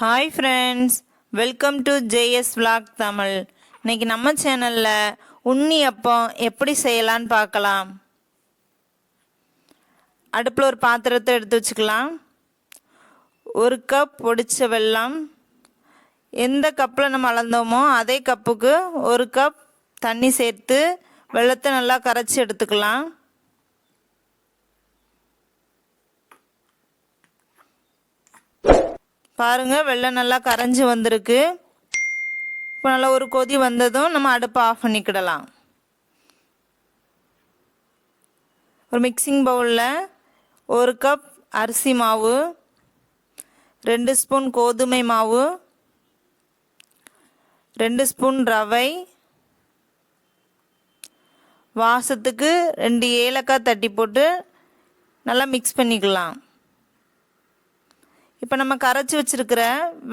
Hi friends welcome to JS vlog Tamil இன்னைக்கு நம்ம சேனலில் உண்ணி அப்பம் எப்படி செய்யலான்னு பார்க்கலாம். அடுப்பில் ஒரு பாத்திரத்தை எடுத்து வச்சுக்கலாம். ஒரு கப் பொடிச்ச வெல்லம். எந்த கப்பில் நம்ம அளந்தோமோ அதே கப்புக்கு ஒரு கப் தண்ணி சேர்த்து வெள்ளத்தை நல்லா கரைச்சி எடுத்துக்கலாம். பாருங்க வெள்ளம் நல்லா கரைஞ்சி வந்திருக்கு. இப்போ நல்லா ஒரு கொதி வந்ததும் நம்ம அடுப்பை ஆஃப் பண்ணிக்கிடலாம். ஒரு மிக்சிங் பவுலில் ஒரு கப் அரிசி மாவு ரெண்டு ஸ்பூன் கோதுமை மாவு ரெண்டு ஸ்பூன் ரவை வாசத்துக்கு ரெண்டு ஏலக்காய் தட்டி போட்டு நல்லா மிக்ஸ் பண்ணிக்கலாம். இப்போ நம்ம கரைச்சி வச்சுருக்கிற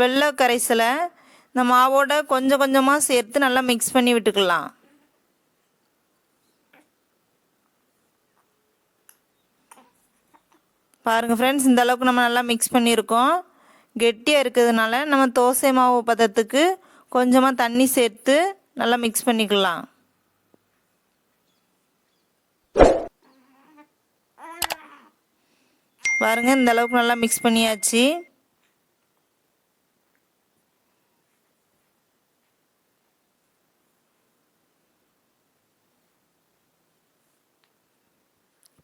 வெள்ளை கரைசலை இந்த மாவோட கொஞ்சம் கொஞ்சமாக சேர்த்து நல்லா மிக்ஸ் பண்ணி விட்டுக்கலாம். பாருங்கள் ஃப்ரெண்ட்ஸ் இந்த அளவுக்கு நம்ம நல்லா மிக்ஸ் பண்ணியிருக்கோம். கெட்டியாக இருக்கிறதுனால நம்ம தோசை மாவு பதத்துக்கு கொஞ்சமாக தண்ணி சேர்த்து நல்லா மிக்ஸ் பண்ணிக்கலாம். பாருங்கள் இந்த அளவுக்கு நல்லா மிக்ஸ் பண்ணியாச்சு.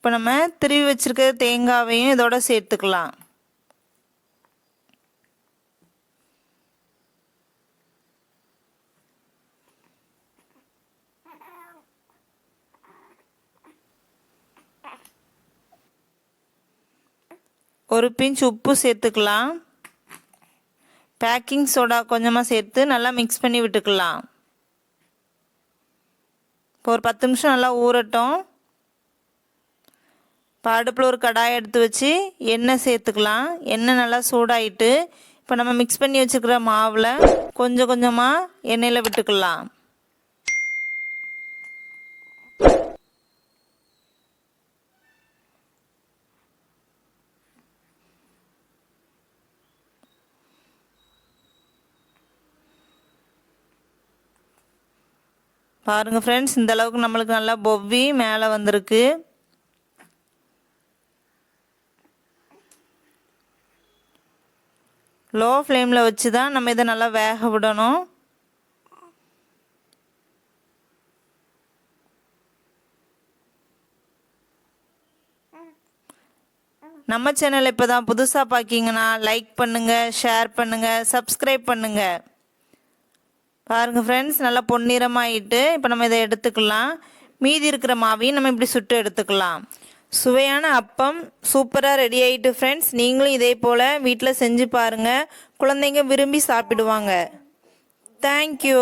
இப்போ நம்ம திருவி வச்சிருக்க தேங்காவையும் இதோட சேர்த்துக்கலாம். ஒரு பிஞ்ச் உப்பு சேர்த்துக்கலாம். பேக்கிங் சோடா கொஞ்சமாக சேர்த்து நல்லா மிக்ஸ் பண்ணி விட்டுக்கலாம். இப்போ ஒரு பத்து நிமிஷம் நல்லா ஊறட்டும். இப்போ அடுப்பில் ஒரு கடாய் எடுத்து வச்சு எண்ணெய் சேர்த்துக்கலாம். எண்ணெய் நல்லா சூடாயிட்டு இப்போ நம்ம மிக்ஸ் பண்ணி வச்சுருக்கிற மாவில் கொஞ்சம் கொஞ்சமாக எண்ணெயில் விட்டுக்கலாம். பாருங்கள் ஃப்ரெண்ட்ஸ் இந்த அளவுக்கு நம்மளுக்கு நல்லா பொவ்வி மேலே வந்திருக்கு. லோ ஃப்ளேமில் வச்சு தான் நம்ம இதை நல்லா வேக விடணும். நம்ம சேனல் இப்போ தான் புதுசாக பார்க்கிங்கன்னா லைக் பண்ணுங்கள் ஷேர் பண்ணுங்கள் சப்ஸ்கிரைப் பண்ணுங்கள் பாருங்கள் ஃப்ரெண்ட்ஸ் நல்லா பொன்னிறமாயிட்டு இப்போ நம்ம இதை எடுத்துக்கலாம். மீதி இருக்கிற மாவையும் நம்ம இப்படி சுட்டு எடுத்துக்கலாம். சுவையான அப்பம் சூப்பராக ரெடி ஆயிட்டு ஃப்ரெண்ட்ஸ் நீங்களும் இதே போல் வீட்டில் செஞ்சு பாருங்கள் குழந்தைங்க விரும்பி சாப்பிடுவாங்க. தேங்க்யூ